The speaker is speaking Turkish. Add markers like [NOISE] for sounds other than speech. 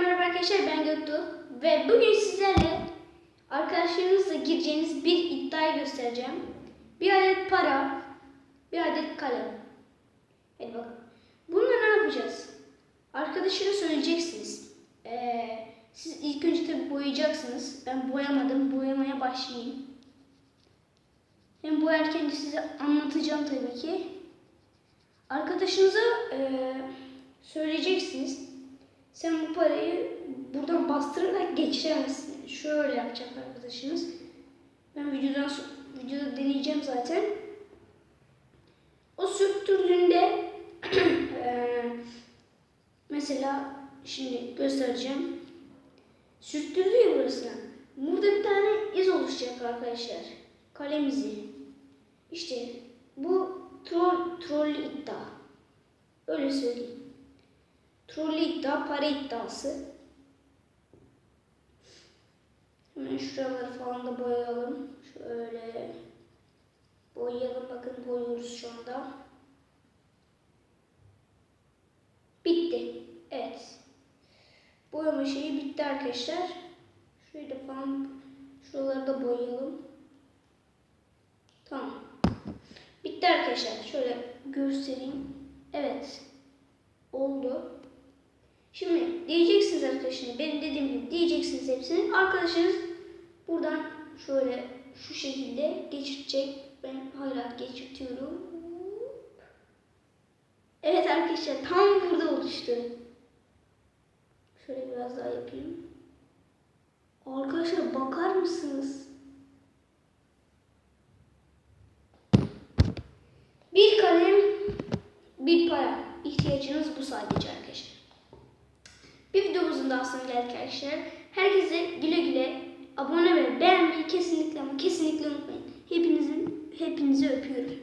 merhaba arkadaşlar ben Göktuğ ve bugün sizlerle arkadaşlarınızla gireceğiniz bir iddiayı göstereceğim. Bir adet para, bir adet kalem. Hadi bakalım. Bununla ne yapacağız? Arkadaşına söyleyeceksiniz. Ee, siz ilk önce tabii boyayacaksınız. Ben boyamadım. Boyamaya başlayayım. Hem boyarken de size anlatacağım tabii ki. Arkadaşınıza eee, söyleyeceksiniz. Sen bu parayı buradan bastırarak geçiremezsin. Şöyle yapacak arkadaşınız. Ben videodan videoda deneyeceğim zaten. O sürttürdüğünde [CLEARS THROAT] mesela şimdi göstereceğim. Sürttürdü ya burasına. Burada bir tane iz oluşacak arkadaşlar. Kalem izi. İşte bu troll, trollü iddia. Öyle söyleyeyim. Trollü iddia, para iddiası. Hemen şuraları falan da boyayalım. Şöyle boyayalım. Bakın boyuyoruz şu anda. Bitti. Evet. Boyama şeyi bitti arkadaşlar. Şöyle falan şuraları da boyayalım. Tamam. Bitti arkadaşlar. Şöyle göstereyim. Evet. Oldu. Arkadaşlar. Benim dediğim gibi diyeceksiniz hepsini. Arkadaşınız buradan şöyle şu şekilde geçirecek. Ben hala geçirtiyorum. Evet arkadaşlar tam burada oluştu. Şöyle biraz daha yapayım. Arkadaşlar bakar mısınız? Bir kalem, bir para. İhtiyacınız bu sadece arkadaşlar. Bir videomuzun daha sonuna geldik arkadaşlar. Herkese güle güle abone ve beğenmeyi kesinlikle ama kesinlikle unutmayın. Hepinizin hepinizi öpüyorum.